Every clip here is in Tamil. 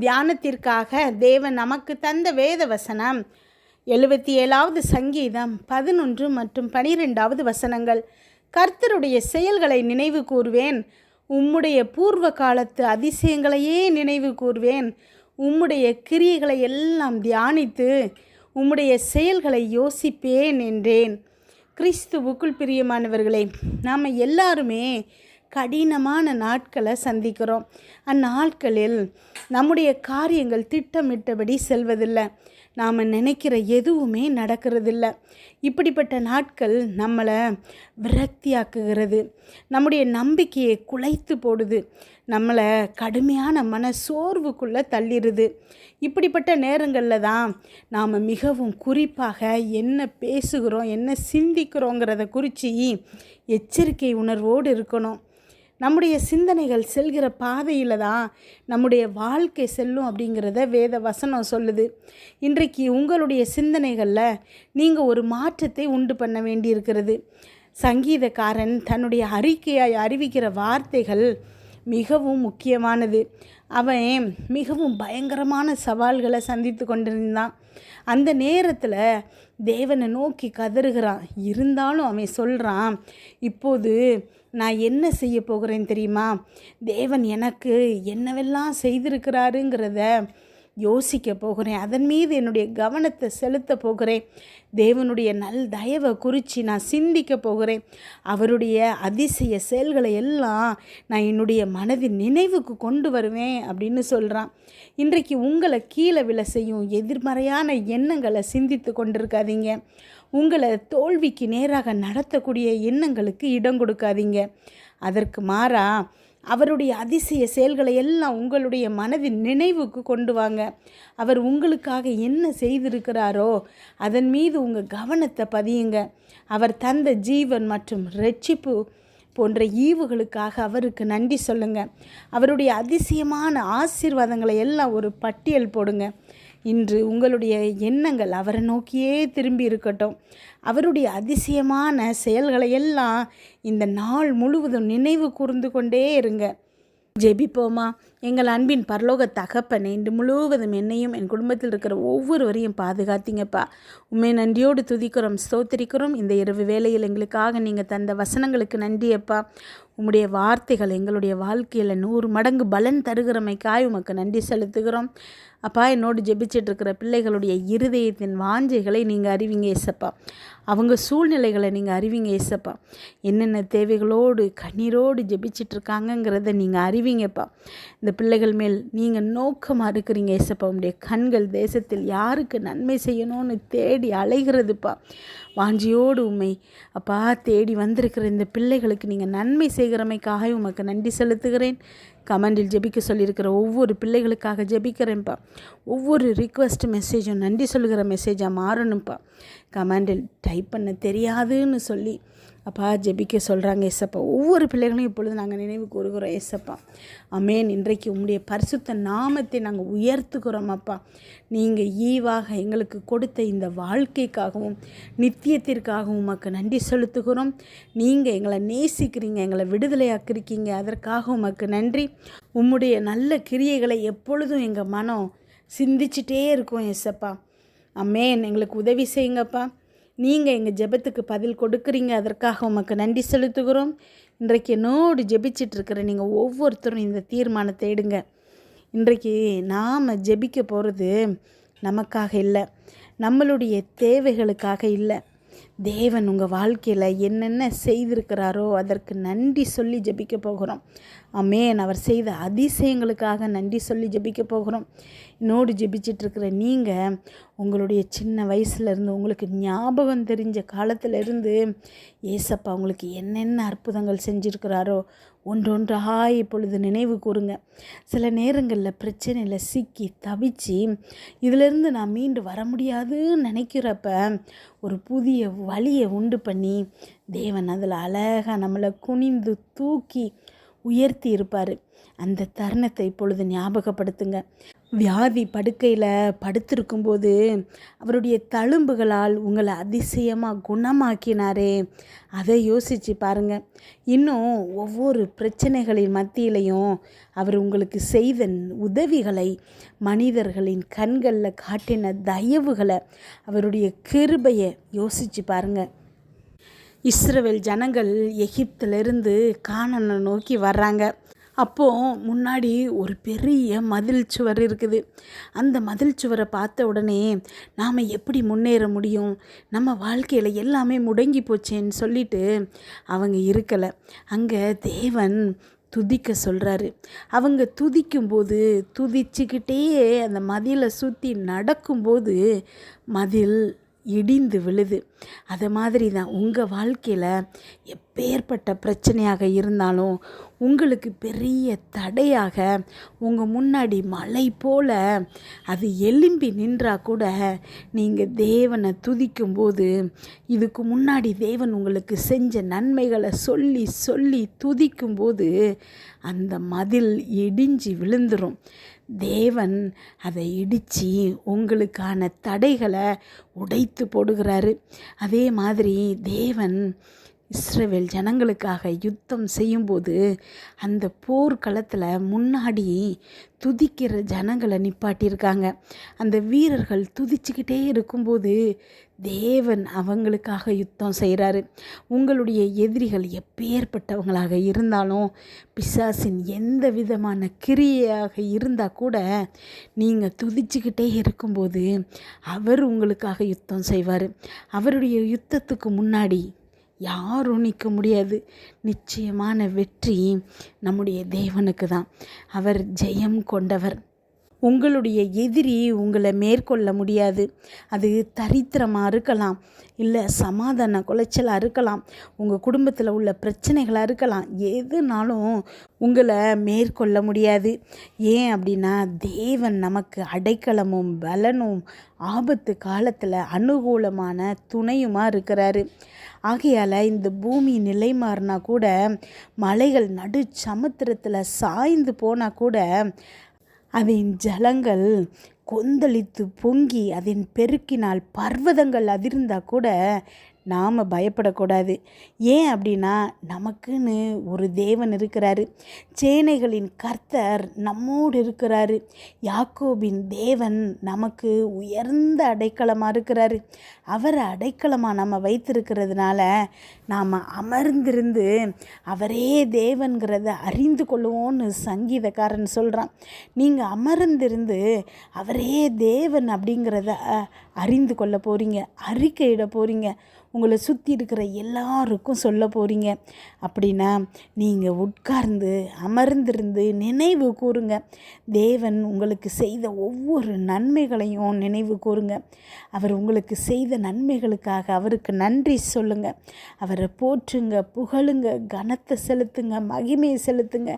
தியானத்திற்காக தேவன் நமக்கு தந்த வேத வசனம் எழுபத்தி ஏழாவது சங்கீதம் பதினொன்று மற்றும் பனிரெண்டாவது வசனங்கள். கர்த்தருடைய செயல்களை நினைவு கூர்வேன். உம்முடைய பூர்வ காலத்து அதிசயங்களையே நினைவு கூர்வேன். உம்முடைய கிரியைகளை எல்லாம் தியானித்து உம்முடைய செயல்களை யோசிப்பேன் என்றேன். கிறிஸ்துவுக்குள் பிரியமானவர்களே நாம் எல்லாருமே கடினமான நாட்களை சந்திக்கிறோம். அந்நாட்களில் நம்முடைய காரியங்கள் திட்டமிட்டபடி செல்வதில்லை. நாம் நினைக்கிற எதுவுமே நடக்கிறதில்ல. இப்படிப்பட்ட நாட்கள் நம்மளை விரக்தியாக்குகிறது. நம்முடைய நம்பிக்கையை குலைத்து போடுது. நம்மளை கடுமையான மன சோர்வுக்குள்ளே தள்ளிடுது இப்படிப்பட்ட நேரங்களில் தான் நாம் மிகவும் குறிப்பாக என்ன பேசுகிறோம் என்ன சிந்திக்கிறோங்கிறத குறித்து எச்சரிக்கை உணர்வோடு இருக்கணும். நம்முடைய சிந்தனைகள் செல்கிற பாதையில் தான் நம்முடைய வாழ்க்கை செல்லும் அப்படிங்கிறத வேத வசனம் சொல்லுது. இன்றைக்கு உங்களுடைய சிந்தனைகளில் நீங்கள் ஒரு மாற்றத்தை உண்டு பண்ண வேண்டியிருக்கிறது. சங்கீதக்காரன் தன்னுடைய அறிக்கையாய் அறிவிக்கிற வார்த்தைகள் மிகவும் முக்கியமானது. அவன் மிகவும் பயங்கரமான சவால்களை சந்தித்து கொண்டிருந்தான். அந்த நேரத்தில் தேவனை நோக்கி கதறுகிறான். இருந்தாலும் அவன் சொல்கிறான் இப்போது நான் என்ன செய்ய போகிறேன் தெரியுமா? தேவன் எனக்கு என்னவெல்லாம் செய்திருக்கிறாருங்கிறத யோசிக்க போகிறேன். அதன் மீது என்னுடைய கவனத்தை செலுத்த போகிறேன். தேவனுடைய நல் தயவை குறித்து நான் சிந்திக்க போகிறேன். அவருடைய அதிசய செயல்களை எல்லாம் நான் என்னுடைய மனதின் நினைவுக்கு கொண்டு வருவேன் அப்படின்னு சொல்கிறான் இன்றைக்கு உங்களை கீழே விழ செய்யும் எதிர்மறையான எண்ணங்களை சிந்தித்து கொண்டிருக்காதீங்க. உங்களை தோல்விக்கு நேராக நடத்தக்கூடிய எண்ணங்களுக்கு இடம் கொடுக்காதீங்க. அதற்கு மாறாக அவருடைய அதிசய செயல்களை எல்லாம் உங்களுடைய மனதின் நினைவுக்கு கொண்டு வாங்க. அவர் உங்களுக்காக என்ன செய்திருக்கிறாரோ அதன் மீது உங்கள் கவனத்தை பதியுங்க. அவர் தந்த ஜீவன் மற்றும் ரட்சிப்பு போன்ற ஈவுகளுக்காக அவருக்கு நன்றி சொல்லுங்கள் அவருடைய அதிசயமான ஆசீர்வாதங்களை எல்லாம் ஒரு பட்டியல் போடுங்க. இன்று உங்களுடைய எண்ணங்கள் அவரை நோக்கியே திரும்பி இருக்கட்டும். அவருடைய அதிசயமான செயல்களை எல்லாம் இந்த நாள் முழுவதும் நினைவு கூர்ந்து கொண்டே இருங்க. ஜெபிப்போமா? எங்கள் அன்பின் பரலோக தகப்பனை இன்று முழுவதும் என்னையும் என் குடும்பத்தில் இருக்கிற ஒவ்வொருவரையும் பாதுகாத்தீங்கப்பா. உண்மை நன்றியோடு துதிக்கிறோம் ஸ்தோத்திரிக்கிறோம். இந்த இரவு வேளையில் எங்களுக்காக நீங்கள் தந்த வசனங்களுக்கு நன்றியப்பா. உம்முடைய வார்த்தைகள் எங்களுடைய வாழ்க்கையில் நூறு மடங்கு பலன் தருகிறமைக்காய் உமக்கு நன்றி செலுத்துகிறோம். அப்பா என்னோடு ஜெபிச்சிட்டு இருக்கிற பிள்ளைகளுடைய இருதயத்தின் வாஞ்சைகளை நீங்கள் அறிவிங்க ஏசப்பா. அவங்க சூழ்நிலைகளை நீங்கள் அறிவிங்க ஏசப்பா. என்னென்ன தேவைகளோடு கண்ணீரோடு ஜெபிச்சிட்டு இருக்காங்கங்கிறத நீங்கள் அறிவிங்கப்பா. இந்த பிள்ளைகள் மேல் நீங்கள் நோக்கமாக இருக்கிறீங்க ஏசப்பா. உங்களுடைய கண்கள் தேசத்தில் யாருக்கு நன்மை செய்யணும்னு தேடி அலைகிறதுப்பா. வாஞ்சியோடு உண்மை அப்பா தேடி வந்திருக்கிற இந்த பிள்ளைகளுக்கு நீங்கள் நன்மை செய்கிறமைக்காக உமக்கு நன்றி செலுத்துகிறேன். கமெண்டில் ஜெபிக்க சொல்லியிருக்கிற ஒவ்வொரு பிள்ளைகளுக்காக ஜெபிக்கிறேன்ப்பா. ஒவ்வொரு ரிக்வஸ்ட் மெசேஜும் நன்றி சொல்கிற மெசேஜாக மாறணும்ப்பா. கமெண்டில் டைப் பண்ண தெரியாதுன்னு சொல்லி அப்பா ஜெபிக்க சொல்கிறாங்க ஏசப்பா. ஒவ்வொரு பிள்ளைகளையும் இப்பொழுது நாங்கள் நினைவு கூறுகிறோம் ஏசப்பா. அமேன் இன்றைக்கு உம்முடைய பரிசுத்த நாமத்தை நாங்கள் உயர்த்துக்கிறோம் அப்பா. நீங்கள் ஈவாக எங்களுக்கு கொடுத்த இந்த வாழ்க்கைக்காகவும் நித்தியத்திற்காகவும் உமக்கு நன்றி செலுத்துகிறோம். நீங்கள் எங்களை நேசிக்கிறீங்க எங்களை விடுதலையாக்கிருக்கீங்க அதற்காக உமக்கு நன்றி. உம்முடைய நல்ல கிரியைகளை எப்பொழுதும் எங்கள் மனம் சிந்திச்சிட்டே இருக்கும் எசப்பா அமேன் எங்களுக்கு உதவி செய்யுங்கப்பா. நீங்கள் எங்கள் ஜெபத்துக்கு பதில் கொடுக்குறீங்க. அதற்காக உமக்கு நன்றி செலுத்துகிறோம். இன்றைக்கு என்னோடு ஜெபிச்சிட்ருக்கிற நீங்கள் ஒவ்வொருத்தரும் இந்த தீர்மானத்தை எடுங்க. இன்றைக்கு நாம் ஜெபிக்க போகிறது நமக்காக இல்லை. நம்மளுடைய தேவைகளுக்காக இல்லை. தேவன் உங்கள் வாழ்க்கையில் என்னென்ன செய்திருக்கிறாரோ அதற்கு நன்றி சொல்லி ஜெபிக்க போகிறோம். அமேன் அவர் செய்த அதிசயங்களுக்காக நன்றி சொல்லி ஜெபிக்க போகிறோம். இன்னோடு ஜபிச்சிட்ருக்கிற நீங்கள் உங்களுடைய சின்ன வயசுலேருந்து உங்களுக்கு ஞாபகம் தெரிஞ்ச காலத்திலேருந்து ஏசப்பா உங்களுக்கு என்னென்ன அற்புதங்கள் செஞ்சுருக்கிறாரோ ஒன்றொன்றாக இப்பொழுது நினைவு கூறுங்க. சில நேரங்களில் பிரச்சனையில் சிக்கி தவிச்சு இதிலிருந்து நான் மீண்டு வர முடியாதுன்னு நினைக்கிறப்ப ஒரு புதிய வழியை உண்டு பண்ணி தேவன் அதில் அழகாக நம்மளை குனிந்து தூக்கி உயர்த்தி இருப்பார். அந்த தருணத்தை இப்பொழுது ஞாபகப்படுத்துங்க. வியாதி படுக்கையில் படுத்திருக்கும்போது அவருடைய தழும்புகளால் உங்களை அதிசயமாக குணமாக்கினாரே. அதை யோசித்து பாருங்கள் இன்னும் ஒவ்வொரு பிரச்சனைகளின் மத்தியிலையும் அவர் உங்களுக்கு செய்த உதவிகளை மனிதர்களின் கண்களில் காட்டின தயவுகளை அவருடைய கிருபையை யோசித்து பாருங்கள் இஸ்ரவேல் ஜனங்கள் எகிப்திலிருந்து காணனை நோக்கி வர்றாங்க. அப்போது முன்னாடி ஒரு பெரிய மதில் சுவர் இருக்குது. அந்த மதில் சுவரை பார்த்த உடனே நாம் எப்படி முன்னேற முடியும்? நம்ம வாழ்க்கையில் எல்லாமே முடங்கி போச்சேன்னு சொல்லிட்டு அவங்க இருக்கலை. அங்கே தேவன் துதிக்க சொல்கிறாரு அவங்க துதிக்கும்போது துதிச்சுக்கிட்டே அந்த மதிலை சுற்றி நடக்கும்போது மதில் இடிந்து விழுது. அதை மாதிரி தான் உங்கள் வாழ்க்கையில் எப்பேற்பட்ட பிரச்சனையாக இருந்தாலும் உங்களுக்கு பெரிய தடையாக உங்கள் முன்னாடி மலை போல் அது எலும்பி நின்றா கூட நீங்கள் தேவனை துதிக்கும்போது இதுக்கு முன்னாடி தேவன் உங்களுக்கு செஞ்ச நன்மைகளை சொல்லி சொல்லி துதிக்கும்போது அந்த மதில் இடிஞ்சு விழுந்துடும் தேவன் அதை இடித்து உங்களுக்கான தடைகளை உடைத்து போடுகிறாரு. அதே மாதிரி தேவன் இஸ்ரேவேல் ஜனங்களுக்காக யுத்தம் செய்யும்போது அந்த போர்க்களத்தில் முன்னாடி துதிக்கிற ஜனங்களை நிப்பாட்டியிருக்காங்க. அந்த வீரர்கள் துதிச்சுக்கிட்டே இருக்கும்போது தேவன் அவங்களுக்காக யுத்தம் செய்கிறாரு உங்களுடைய எதிரிகள் எப்பேற்பட்டவங்களாக இருந்தாலும் பிசாசின் எந்த விதமான கிரியையாக இருந்தால் கூட நீங்கள் துதிச்சுக்கிட்டே இருக்கும்போது அவர் உங்களுக்காக யுத்தம் செய்வார். அவருடைய யுத்தத்துக்கு முன்னாடி யாரும் நிற்க முடியாது. நிச்சயமான வெற்றி நம்முடைய தேவனுக்கு தான் அவர் ஜெயம் கொண்டவர். உங்களுடைய எதிரி உங்களை மேற்கொள்ள முடியாது. அது தரித்திரமாக இருக்கலாம். இல்லை சமாதான குலைச்சலாக இருக்கலாம். உங்கள் குடும்பத்தில் உள்ள பிரச்சனைகளாக இருக்கலாம். எதுனாலும் உங்களை மேற்கொள்ள முடியாது. ஏன் அப்படின்னா தேவன் நமக்கு அடைக்கலமும் பலனும் ஆபத்து காலத்தில் அனுகூலமான துணையுமாக இருக்கிறாரு. ஆகையால் இந்த பூமி நிலை மாறினா கூட மலைகள் நடு சமுத்திரத்தில் சாய்ந்து போனால் கூட அதன் ஜலங்கள் கொந்தளித்து பொங்கி அதன் பெருக்கினால் பர்வதங்கள் அதிர்ந்தால் கூட நாம் பயப்படக்கூடாது. ஏன் அப்படின்னா நமக்குன்னு ஒரு தேவன் இருக்கிறாரு. சேனைகளின் கர்த்தர் நம்மோடு இருக்கிறாரு. யாக்கோபின் தேவன் நமக்கு உயர்ந்த அடைக்கலமாக இருக்கிறாரு. அவரை அடைக்கலமாக நம்ம வைத்திருக்கிறதுனால நாம் அமர்ந்திருந்து அவரே தேவன்கிறத அறிந்து கொள்ளுவோன்னு சங்கீதக்காரன் சொல்கிறான் நீங்கள் அமர்ந்திருந்து அவரே தேவன் அப்படிங்கிறத அறிந்து கொள்ள போகிறீங்க அறிக்கையிட போகிறீங்க உங்களை சுற்றி இருக்கிற எல்லாருக்கும் சொல்ல போகிறீங்க அப்படின்னா நீங்கள் உட்கார்ந்து அமர்ந்திருந்து நினைவு கூறுங்க. தேவன் உங்களுக்கு செய்த ஒவ்வொரு நன்மைகளையும் நினைவு கூறுங்க. அவர் உங்களுக்கு செய்த நன்மைகளுக்காக அவருக்கு நன்றி சொல்லுங்க. அவரை போற்றுங்க புகழுங்க கனத்தை செலுத்துங்க மகிமையை செலுத்துங்க.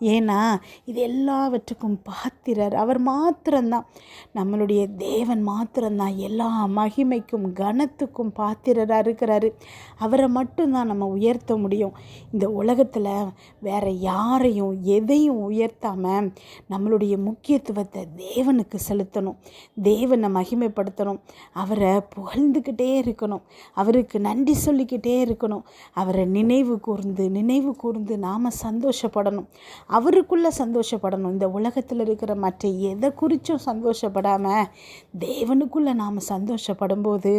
ஏன்னா இது எல்லாவற்றுக்கும் பாத்திரர். அவர் மாத்திரம்தான். நம்மளுடைய தேவன் மாத்திரம்தான். எல்லா மகிமைக்கும் கனத்துக்கும் பாத்திரராக இருக்கிறார் இருக்கிறாரு அவரை மட்டும்தான் நம்ம உயர்த்த முடியும். இந்த உலகத்தில் வேற யாரையும் எதையும் உயர்த்தாமல் நம்மளுடைய முக்கியத்துவத்தை தேவனுக்கு செலுத்தணும். தேவனை மகிமைப்படுத்தணும். அவரை புகழ்ந்துக்கிட்டே இருக்கணும். அவருக்கு நன்றி சொல்லிக்கிட்டே இருக்கணும். அவரை நினைவு கூர்ந்து நினைவு கூர்ந்து நாம் சந்தோஷப்படணும். அவருக்குள்ளே சந்தோஷப்படணும். இந்த உலகத்தில் இருக்கிற மற்ற எதை குறித்தும் சந்தோஷப்படாமல் தேவனுக்குள்ளே நாம் சந்தோஷப்படும் போது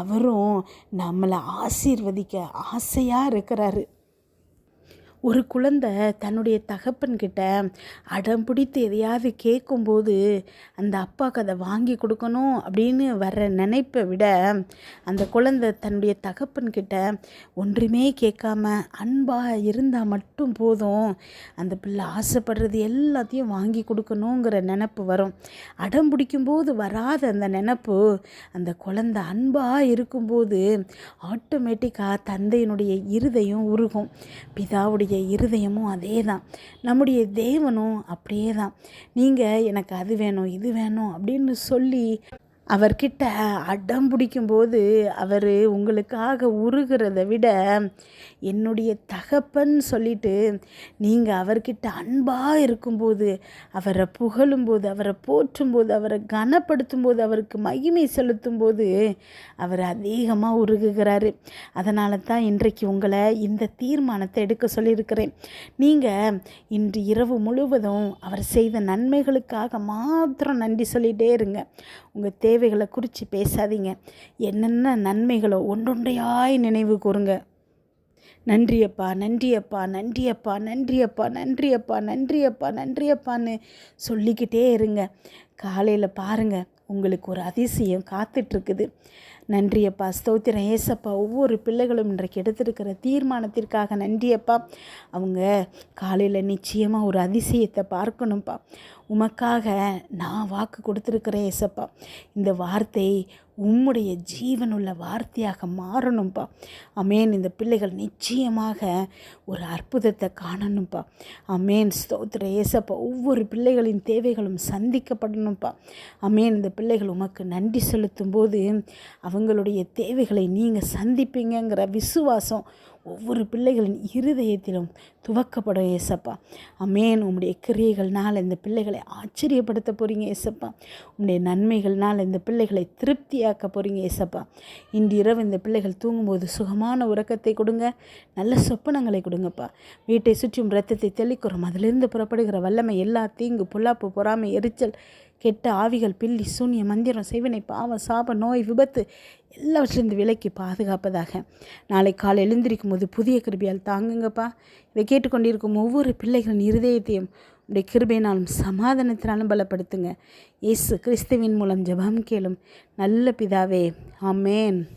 அவரும் நம்மளை ஆசீர்வதிக்க ஆசையாக இருக்கிறாரு. ஒரு குழந்தை தன்னுடைய தகப்பன்கிட்ட அடம் பிடித்து எதையாவது கேட்கும்போது அந்த அப்பாவுக்கு அதை வாங்கி கொடுக்கணும் அப்படின்னு வர்ற நினைப்பை விட அந்த குழந்தை தன்னுடைய தகப்பன்கிட்ட ஒன்றுமே கேட்காம அன்பாக இருந்தால் மட்டும் போதும். அந்த பிள்ளை ஆசைப்படுறது எல்லாத்தையும் வாங்கி கொடுக்கணுங்கிற நினப்பு வரும். அடம் பிடிக்கும்போது வராத அந்த நினப்பு அந்த குழந்தை அன்பாக இருக்கும்போது ஆட்டோமேட்டிக்காக தந்தையினுடைய இருதையும் உருகும். பிதாவுடைய இருதயமும் அதே தான் நம்முடைய தேவனும் அப்படியே தான் நீங்கள் எனக்கு அது வேணும் இது வேணும் அப்படின்னு சொல்லி அவர்கிட்ட அடம் பிடிக்கும்போது அவர் உங்களுக்காக உருகிறத விட என்னுடைய தகப்பன் சொல்லிட்டு நீங்கள் அவர்கிட்ட அன்பாக இருக்கும்போது அவரை புகழும்போது அவரை போற்றும்போது அவரை கனப்படுத்தும் போது அவருக்கு மகிமை செலுத்தும் போது அவர் அதிகமாக உருகுகிறாரு. அதனால தான் இன்றைக்கு உங்களை இந்த தீர்மானத்தை எடுக்க சொல்லியிருக்கிறேன். நீங்கள் இன்று இரவு முழுவதும் அவர் செய்த நன்மைகளுக்காக மாத்திரம் நன்றி சொல்லிகிட்டே இருங்க. உங்கள் தேவைகளை குறித்து பேசாதீங்க. என்னென்ன நன்மைகளோ ஒன்றொன்றையாய் நினைவு கூறுங்க. நன்றியப்பா நன்றியப்பா நன்றியப்பா நன்றியப்பா நன்றியப்பா நன்றியப்பா நன்றியப்பான்னு சொல்லிக்கிட்டே இருங்க. காலையில் பாருங்கள் உங்களுக்கு ஒரு அதிசயம் காத்துட்ருக்குது நன்றியப்பா ஸ்தோத்திரம். ஏசப்பா ஒவ்வொரு பிள்ளைகளும் இன்றைக்கு எடுத்திருக்கிற தீர்மானத்திற்காக நன்றியப்பா. அவங்க காலையில் நிச்சயமாக ஒரு அதிசயத்தை பார்க்கணும்ப்பா. உமக்காக நான் வாக்கு கொடுத்துருக்குறேன் ஏசப்பா. இந்த வார்த்தை உம்முடைய ஜீவனுள்ள வார்த்தையாக மாறணும்ப்பா. அமேன். இந்த பிள்ளைகள் நிச்சயமாக ஒரு அற்புதத்தை காணணும்ப்பா. அமேன். ஸ்தோத்திர ஏசப்பா ஒவ்வொரு பிள்ளைகளின் தேவைகளும் சந்திக்கப்படணும்ப்பா. அமேன். இந்த பிள்ளைகள் உமக்கு நன்றி செலுத்தும் போது அவங்களுடைய தேவைகளை நீங்கள் சந்திப்பீங்கங்கிற விசுவாசம் ஒவ்வொரு பிள்ளைகளின் இருதயத்திலும் துவக்கப்படும் ஏசப்பா அமேன் உம்முடைய கிரியைகள்னால் இந்த பிள்ளைகளை ஆச்சரியப்படுத்த போகிறீங்க ஏசப்பா உம்முடைய நன்மைகள்னால் இந்த பிள்ளைகளை திருப்தியாக்க போகிறீங்க ஏசப்பா இன்று இரவு இந்த பிள்ளைகள் தூங்கும்போது சுகமான உறக்கத்தை கொடுங்க. நல்ல சொப்பனங்களை கொடுங்கப்பா. வீட்டை சுற்றியும் ரத்தத்தை தெளிக்கிறோம். அதிலிருந்து புறப்படுகிற வல்லமை எல்லா தீங்கு பொல்லாப்பு பொறாமை எரிச்சல் கெட்ட ஆவிகள் பில்லி சூன்ய மந்திரம் செய்வினை பாவம் சாப நோய் விபத்து எல்லாவற்றிலிருந்து விலைக்கு பாதுகாப்பதாக. நாளை காலை எழுந்திருக்கும் போது புதிய கிருபியால் தாங்குங்கப்பா. இதை கேட்டுக்கொண்டிருக்கும் ஒவ்வொரு பிள்ளைகளின் இருதயத்தையும் உடைய கிருபையினாலும் சமாதானத்தினாலும் பலப்படுத்துங்க. இயேசு கிறிஸ்துவின் மூலம் ஜெபம் கேளும் நல்ல பிதாவே. ஆமேன்.